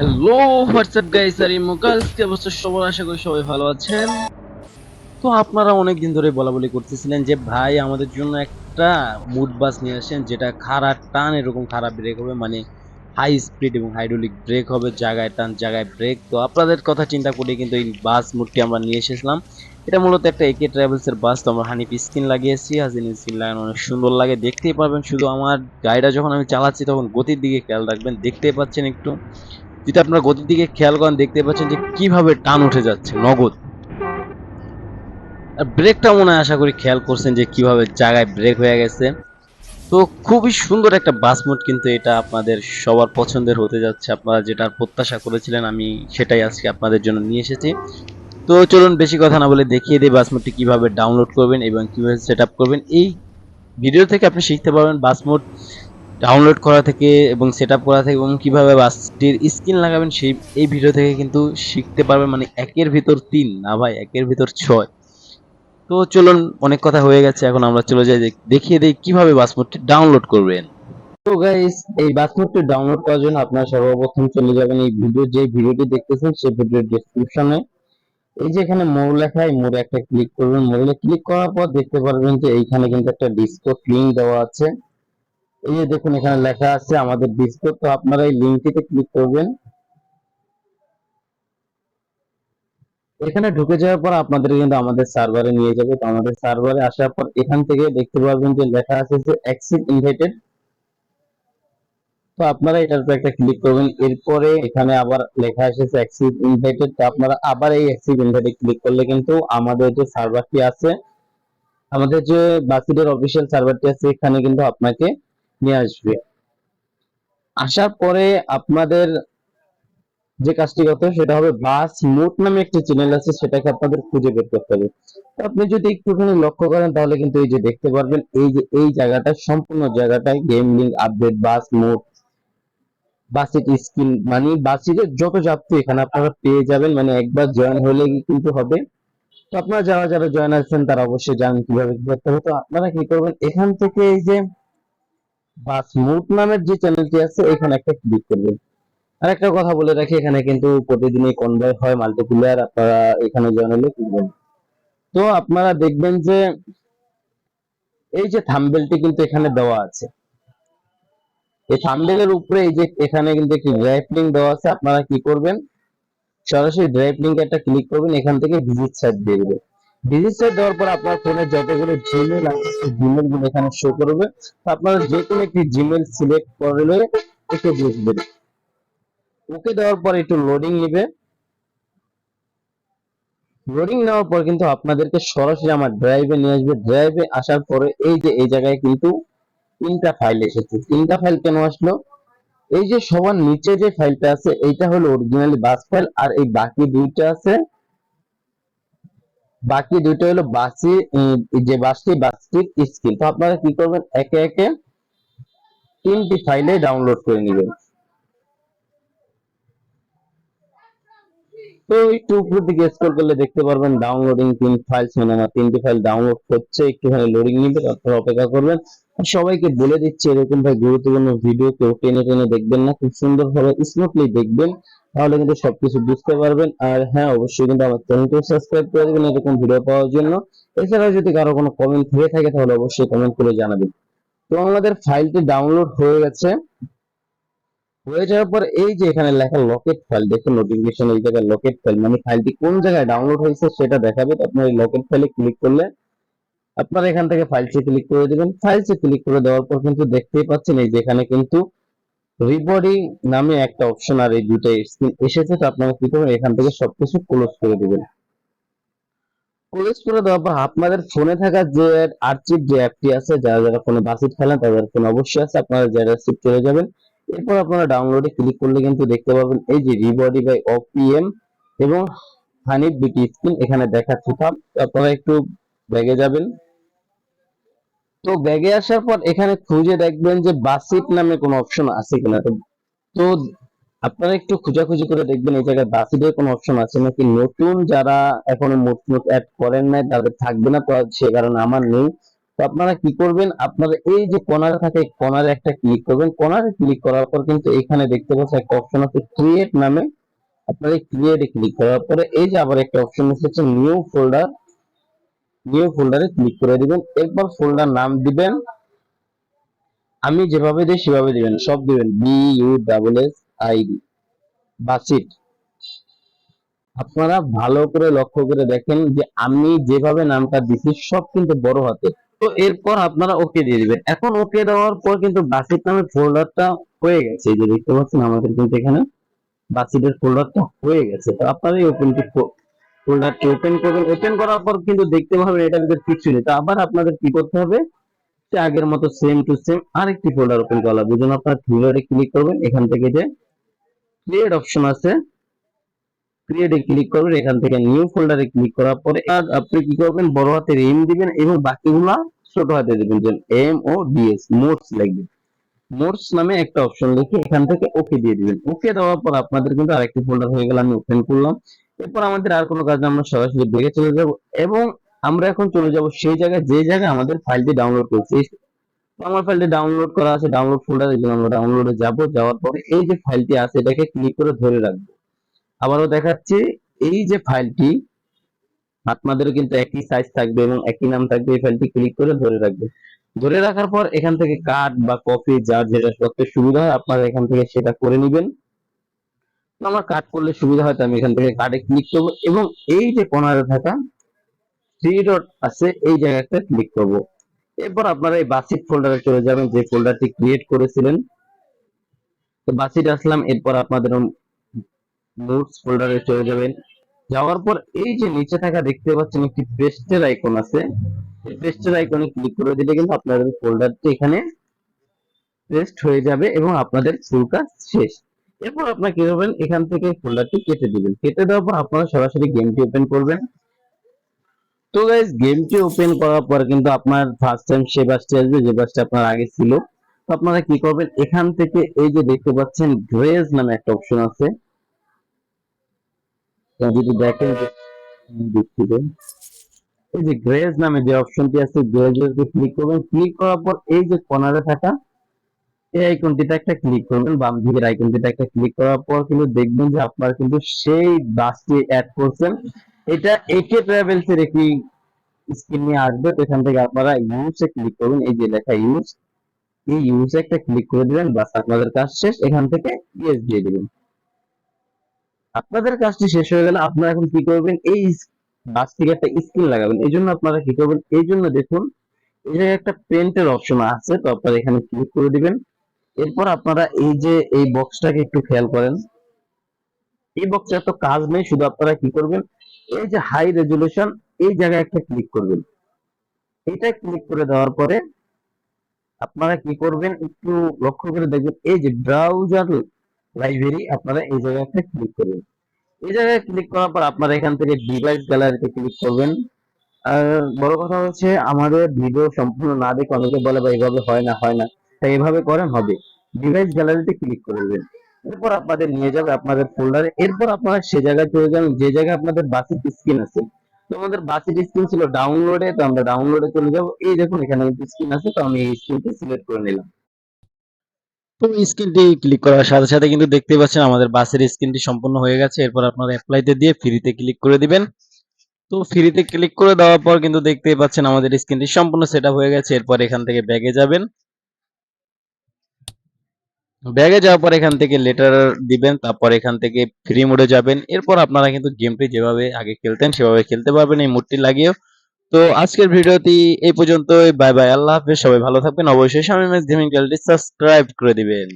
Hello WhatsApp guys আর ইমোকালস কি অবস্থা? সবার আশা করি সবাই ভালো আছেন। তো আপনারা অনেক দিন ধরে বলা বলি করতেছিলেন যে, ভাই, আমাদের জন্য একটা মুড বাস নিয়ে আসেন, যেটা খারাপ টান, এরকম খারাপ ব্রেক হবে। মানে হাই স্পিড এবং হাইড্রোলিক ব্রেক হবে, জায়গায় টান, জায়গায় ব্রেক তো আপনাদের কথা চিন্তা করে কিন্তু এই বাস মুডটি আমরা নিয়ে এসেছিলাম। এটা মূলত একটা একে ট্রাভেলস এর বাস তো আমরা হানিফ স্ক্রিন লাগিয়েছি হাজিন স্ক্রিন লাগানো অনেক সুন্দর লাগে। দেখতেই পারবেন, শুধু আমার গাড়িটা যখন আমি চালাচ্ছি, তখন গতির দিকে খেয়াল রাখবেন। দেখতেই পাচ্ছেন একটু। যদি আপনারা গতির দিকে খেয়াল করেন, দেখতে পাচ্ছেন যে কীভাবে টান উঠে যাচ্ছে, নগদ। আর ব্রেকটা মনে হয় আশা করি খেয়াল করছেন যে কীভাবে জায়গায় ব্রেক হয়ে গেছে। তো খুবই সুন্দর একটা বাস মোড কিন্তু এটা আপনাদের সবার পছন্দের হতে যাচ্ছে। আপনারা যেটার প্রত্যাশা করেছিলেন, আমি সেটাই আজকে আপনাদের জন্য নিয়ে এসেছি। তো চলুন বেশি কথা না বলে দেখিয়ে দিই বাস মোডটি কীভাবে ডাউনলোড করবেন এবং কীভাবে সেট করবেন। এই ভিডিও থেকে আপনি শিখতে পারবেন বাস মোড ডাউনলোড করা থেকে এবং সেট করা থেকে এবং কীভাবে বাসটির স্ক্রিন লাগাবেন সেই, এই ভিডিও থেকে কিন্তু শিখতে পারবেন। মানে একের ভিতর তিন, না ভাই, একের ভিতর ছয়। তো চলুন, অনেক কথা হয়ে গেছে, এখন আমরা চলে যাই, দেখ- দেখিয়ে দিই কীভাবে বাসমোডটি ডাউনলোড করবেন। তো গাইস এই বাসমোডটি ডাউনলোড করার জন্য আপনারা সর্বপ্রথম চলে যাবেন এই ভিডিও যে ভিডিওটি দেখতেছেন, সেই ভিডিওর ডেসক্রিপশনে এই যে এখানে মোর লেখা, এই একটা ক্লিক করবেন। মোড়ে ক্লিক করার পর দেখতে পারবেন যে এইখানে কিন্তু একটা ডিসকো লিঙ্ক দেওয়া আছে। এই যে দেখুন, এখানে লেখা আছে আমাদের ডিসকোড তো আপনারা এই লিঙ্কটিতে ক্লিক করবেন। এখানে ঢুকে যাওয়ার পর আপনাদের কিন্তু আমাদের সার্ভারে নিয়ে যাবে। তো আমাদের সার্ভারে আসার পর এখান থেকে দেখতে পারবেন যে লেখা আছে যে অ্যাক্সিড ইনভাইটেড তো আপনারা এটার উপর একটা ক্লিক করবেন। এরপরে এখানে আবার লেখা এসেছে অ্যাক্সিড ইনভাইটেড তো আপনারা আবার এই অ্যাক্সিড ইনভাইটেড ক্লিক করলে কিন্তু আমাদের যে সার্ভারটি আছে, আমাদের যে বাসিডের অফিসিয়াল সার্ভারটি আছে, এখানে কিন্তু আপনাকে নিয়ে আসবে। আসার পরে আপনাদের যে কাজটি করতে হবে সেটা হবে বাস মুড নামে একটি চ্যানেল আছে, সেটাকে আপনাদের খুঁজে বের করতে হবে। আপনি যদি একটুখানি লক্ষ্য করেন, তাহলে কিন্তু এই যে দেখতে পারবেন, এই যে, এই জায়গাটা, সম্পূর্ণ জায়গাটায় গেম লিঙ্ক আপডেট বাস মুড বাসিট স্কিল মানে বাসিটের যত যাত্রী এখানে আপনারা পেয়ে যাবেন মানে একবার জয়েন হলে কিন্তু হবে। তো আপনারা যারা যারা জয়েন আছেন, তারা অবশ্যই জানেন কীভাবে কি করতে হবে। তো আপনারা কি করবেন, এখান থেকে এই যে বাস মুড নামের যে চ্যানেলটি আছে, এখানে একটা ক্লিক করবেন। আর একটা কথা বলে রাখি, এখানে কিন্তু প্রতিদিনই কনভয় হয় মাল্টিপ্লেয়ার আপনারা এখানে জয়েন হলে কিনবেন তো আপনারা দেখবেন যে, এই যে থাম্বেলটি কিন্তু এখানে দেওয়া আছে। এই থাম্বেলের উপরে এই যে এখানে কিন্তু একটি ড্রাইভ লিঙ্ক দেওয়া আছে, আপনারা কি করবেন? সরাসরি ড্রাইভ লিঙ্ক একটা ক্লিক করবেন, এখান থেকে ভিজিট সাইট দিয়ে দেবে সাইট দেওয়ার পর আপনার ফোনে যতগুলো জিমেল আছে জিমেলগুলো এখানে শো করবে। আপনারা যে কোনো একটি জিমেল সিলেক্ট করলে একে দিয়ে ওকে দেওয়ার পর একটু লোডিং লোডিং নেওয়ার পর কিন্তু আপনাদেরকে সরাসরি আমার ড্রাইভে নিয়ে আসবে। ড্রাইভে আসার পরে এই যে, এই জায়গায় কিন্তু তিনটা ফাইল এসেছে। তিনটা ফাইল কেন আসলো? এই যে সবার নিচে যে ফাইলটা আছে, এইটা হলো অরিজিনালি বাস ফাইল আর এই বাকি দুইটা আছে বাকি দুইটা হলো বাসি যে বাসটি বাসটির স্কিল তো আপনারা কি করবেন? একে একে তিনটি ফাইলে ডাউনলোড করে নেবেন। তো একটু উপরের দিকে স্ক্রল করলে দেখতে পারবেন ডাউনলোডিং তিন ফাইল সিনেমা তিনটি ফাইল ডাউনলোড হচ্ছে। একটুখানি লোডিং নিবে তারপর অপেক্ষা করবেন। সবাইকে বলে দিচ্ছি, এরকম ভাই গুরুত্বপূর্ণ ভিডিও কেউ টেনে টেনে দেখবেন না, খুব সুন্দর ভাবে স্মুথলি দেখবেন, তাহলে কিন্তু সবকিছু বুঝতে পারবেন। আর হ্যাঁ অবশ্যই কিন্তু আমার চ্যানেলকে সাবস্ক্রাইব করে দেবেন এরকম ভিডিও পাওয়ার জন্য। এছাড়াও যদি কারও কোনো কমেন্ট হয়ে থাকে, তাহলে অবশ্যই কমেন্ট করে জানাবেন। তো আমাদের ফাইলটি ডাউনলোড হয়ে গেছে। হয়ে যাওয়ার পর এই যে এখানে লেখা লকেট ফাইল দেখুন নোটিফিকেশন এই জায়গায় লকেট ফাইল মানে ফাইলটি কোন জায়গায় ডাউনলোড হয়েছে সেটা দেখাবে। তো আপনার এই লকেট ফাইলে ক্লিক করলে আপনারা এখান থেকে ফাইলসে ক্লিক করে দিবেন। ফাইলসে ক্লিক করে দেওয়ার পর কিন্তু দেখতেই পাচ্ছেন এই যেখানে কিন্তু রিবডি নামে একটা অপশন আর এই দুটো স্ক্রিন এসেছে। তো আপনারা কি করবেন? এখান থেকে সবকিছু ক্লোজ করে দিবেন। ক্লোজ করে দেওয়ার পর আপনাদের ফোনে থাকা যে আর্চিভ যে অ্যাপটি আছে, যারা যারা ফোনে বাসিট খেলেন তাদের ফোন অবশ্যই আছে। আপনারা যারা সিপ চলে যাবেন। এরপর আপনারা ডাউনলোডে ক্লিক করলে কিন্তু দেখতে পাবেন এই যে রিবডি বাই অপিএম এবং হানিফ বিটি স্ক্রিন এখানে দেখাচ্ছে। আপনারা একটু ব্যাগে যাবেন। তো ব্যাগে আসার পর এখানে খুঁজে দেখবেন যে বাসিট নামে কোনো অপশন আছে কিনা। তো আপনারা একটু খোঁজাখুঁজি করে দেখবেন এই জায়গায় বাসিটের কোনো অপশন আছে নাকি? নতুন যারা এখনও মোট অ্যাড করেন নাই, তাদের থাকবে না, তো সে কারণে আমার নেই। তো আপনারা কি করবেন? আপনারা এই যে কর্নারে থাকে কর্নারে একটা ক্লিক করবেন। কর্নারে ক্লিক করার পর কিন্তু এখানে দেখতে পাচ্ছেন একটা অপশন আছে ক্রিয়েট নামে। আপনারা ক্রিয়েটে ক্লিক করার পরে এই যে আবার একটা অপশন এসেছে নিউ ফোল্ডার নিউ ফোল্ডারে ক্লিক করে দিবেন। এরপর ফোল্ডার নাম দিবেন। আমি যেভাবে দিই সেভাবে দিবেন। সব দিবেন। B U double S I D বাসিট আপনারা ভালো করে লক্ষ্য করে দেখেন যে আমি যেভাবে নামটা দিছি, সব কিন্তু বড় হাতে। তো এরপর আপনারা ওকে দিয়ে দিবেন। এখন ওকে দেওয়ার পর কিন্তু বাসিট নামের ফোল্ডারটা হয়ে গেছে। এই যে দেখতে পাচ্ছেন, আমাদের কিন্তু এখানে বাসিটের ফোল্ডারটা হয়ে গেছে। তো আপনারা এই ওপেন ফোল্ডারটি ওপেন করবেন। ওপেন করার পর কিন্তু দেখতে পাবেন এটার ভিতরে কিছু নেই। তো আবার আপনাদের কি করতে হবে? যে আগের মতো সেম টু সেম আরেকটি ফোল্ডার ওপেন করা লাগবে। জন্য আপনারা থ্রিডে ক্লিক করবেন এখান থেকে যে ক্রিয়েট অপশন আছে ক্রিয়েটে ক্লিক করবেন এখান থেকে নিউ ফোল্ডারে ক্লিক করার পরে আপনি কি করবেন? বড় হাতের এম দিবেন এবং বাকিগুলা ছোট হাতে দিবেন। যেমন M O D S mods লিখবেন মোডস নামে একটা অপশন লিখে এখান থেকে ওকে দিয়ে দিবেন। ওকে দেওয়ার পর আপনাদের কিন্তু আরেকটি ফোল্ডার হয়ে গেল। আমি ওপেন করলাম। এরপর আমাদের আর কোনো কাজ নেই, আমরা সরাসরি ব্রেকে চলে যাব এবং আমরা এখন চলে যাব সেই জায়গায় যে জায়গায় আমাদের ফাইলটি ডাউনলোড করছি। আমার ফাইলটি ডাউনলোড করা আছে ডাউনলোড ফোল্ডার এই আমরা ডাউনলোডে যাব যাওয়ার পরে এই যে ফাইলটি আছে এটাকে ক্লিক করে ধরে রাখব। আবারও দেখাচ্ছি এই যে ফাইলটি আপনাদের কিন্তু একই সাইজ থাকবে এবং একই নাম থাকবে এই ফাইলটি ক্লিক করে ধরে রাখবে। ধরে রাখার পর এখান থেকে কাট বা কপি যার যেটা করতে সুবিধা হয় আপনারা এখান থেকে সেটা করে নেবেন। আমার কাট করলে সুবিধা হয় আমি এখান থেকে কাটে ক্লিক করব এবং এই যে কর্নারে থাকা থ্রি ডট আছে, এই জায়গাটা ক্লিক করব। এরপর আপনারা এই বাসিক ফোল্ডারে চলে যাবেন, যে ফোল্ডারটি ক্রিয়েট করেছিলেন। তো বাসিট আসলাম, এরপর আপনাদের নোটস ফোল্ডারে চলে যাবেন। যাওয়ার পর এই যে নিচে থাকা দেখতে পাচ্ছেন একটি পেস্টের আইকন আছে। পেস্টের আইকনে ক্লিক করে দিলে কিন্তু আপনাদের ফোল্ডারটি এখানে পেস্ট হয়ে যাবে এবং আপনাদের ফুল কাজ শেষ। এরপর আপনারা কি করবেন? এখান থেকে ফোল্ডারটি কেটে দিবেন। কেটে দেওয়ার পর আপনারা সরাসরি গেমটি ওপেন করবেন। তো গাইস গেমটি ওপেন করার পর কিন্তু আপনার ফার্স্ট টাইম সে বাসটি আসবে, যে বাসটি আপনার আগে ছিল, তো আপনারা কি করবেন? এখান থেকে এই যে দেখতে পাচ্ছেন গ্রেজ নামে একটা অপশন আছে। যদি দেখেন এই যে গ্রেজ নামে যে অপশনটি আছে গ্রেজের ক্লিক করবেন ক্লিক করার পর এই যে কর্নারে থাকা এই আইকনটিতে একটা ক্লিক করবেন, বাম দিকের আইকনটিতে একটা ক্লিক করার পর কিন্তু দেখবেন যে আপনার কিন্তু সেই বাসটি অ্যাড করছেন। এটা একে ট্রাভেলস এর একটি স্ক্রিন নিয়ে আসবে, তো এখান থেকে আপনারা ইউজে ক্লিক করবেন এই যে লেখা ইউজ এই ইউজে একটা ক্লিক করে দিবেন, বাস আপনাদের কাজ শেষ, এখান থেকে ইয়েস দিয়ে দিবেন। আপনাদের কাজটি শেষ হয়ে গেলে আপনারা এখন কি করবেন, এই বাস থেকে একটা স্ক্রিন লাগাবেন, এই জন্য আপনারা কি করবেন, এই জন্য দেখুন, এই জায়গায় একটা পেন্টের অপশন আছে, তো আপনারা এখানে ক্লিক করে দিবেন। এরপর আপনারা এই যে, এই বক্সটাকে একটু খেয়াল করেন। এই বক্সে এত কাজ নেই, শুধু আপনারা কি করবেন? এই যে হাই রেজুলেশন এই জায়গায় একটা ক্লিক করবেন। এটা ক্লিক করে দেওয়ার পরে আপনারা কি করবেন? একটু লক্ষ্য করে দেখবেন, এই যে ব্রাউজার লাইব্রেরি আপনারা এই জায়গায় একটা ক্লিক করবেন। এই জায়গায় ক্লিক করার পর আপনারা এখান থেকে ডিভাইস গ্যালারিতে ক্লিক করবেন। আর বড় কথা হচ্ছে, আমাদের ভিডিও সম্পূর্ণ না দেখে অনেকে বলে বা এইভাবে হয় না হয় না। তাই এভাবে করেন, হবে। ডিভাইস গ্যালারিতে ক্লিক করবেন এরপর আপনাদের নিয়ে যাবে আপনাদের ফোল্ডারে এরপর আপনারা সে জায়গায় চলে যাবেন, যে জায়গায় আপনাদের বাসিক স্ক্রিন আছে। তো আমাদের বাসিক স্ক্রিন ছিল ডাউনলোডে তো আমরা ডাউনলোডে চলে যাব। এই দেখুন, এখানে স্ক্রিন আছে, তো আমি এই স্ক্রিনটি সিলেক্ট করে নিলাম। তো স্ক্রিনটি ক্লিক করার সাথে সাথে কিন্তু দেখতে পাচ্ছেন, আমাদের বাসের স্ক্রিনটি সম্পূর্ণ হয়ে গেছে। এরপর আপনারা অ্যাপ্লাইতে দিয়ে ফ্রিতে ক্লিক করে দিবেন। তো ফ্রিতে ক্লিক করে দেওয়ার পর কিন্তু দেখতেই পাচ্ছেন, আমাদের স্ক্রিনটি সম্পূর্ণ সেট হয়ে গেছে। এরপর এখান থেকে ব্যাগে যাবেন। ব্যাগে যাওয়ার পর এখান থেকে লেটার দিবেন, তারপর এখান থেকে ফ্রি মোডে যাবেন। এরপর আপনারা কিন্তু গেমটি যেভাবে আগে খেলতেন, সেভাবে খেলতে পারবেন, এই মোডটি লাগিয়েও। তো আজকের ভিডিওটি এই পর্যন্তই। বাই বাই আল্লাহ হাফেজ। সবাই ভালো থাকবেন। অবশ্যই স্বামী গেমিং চ্যানেলটি সাবস্ক্রাইব করে দিবেন।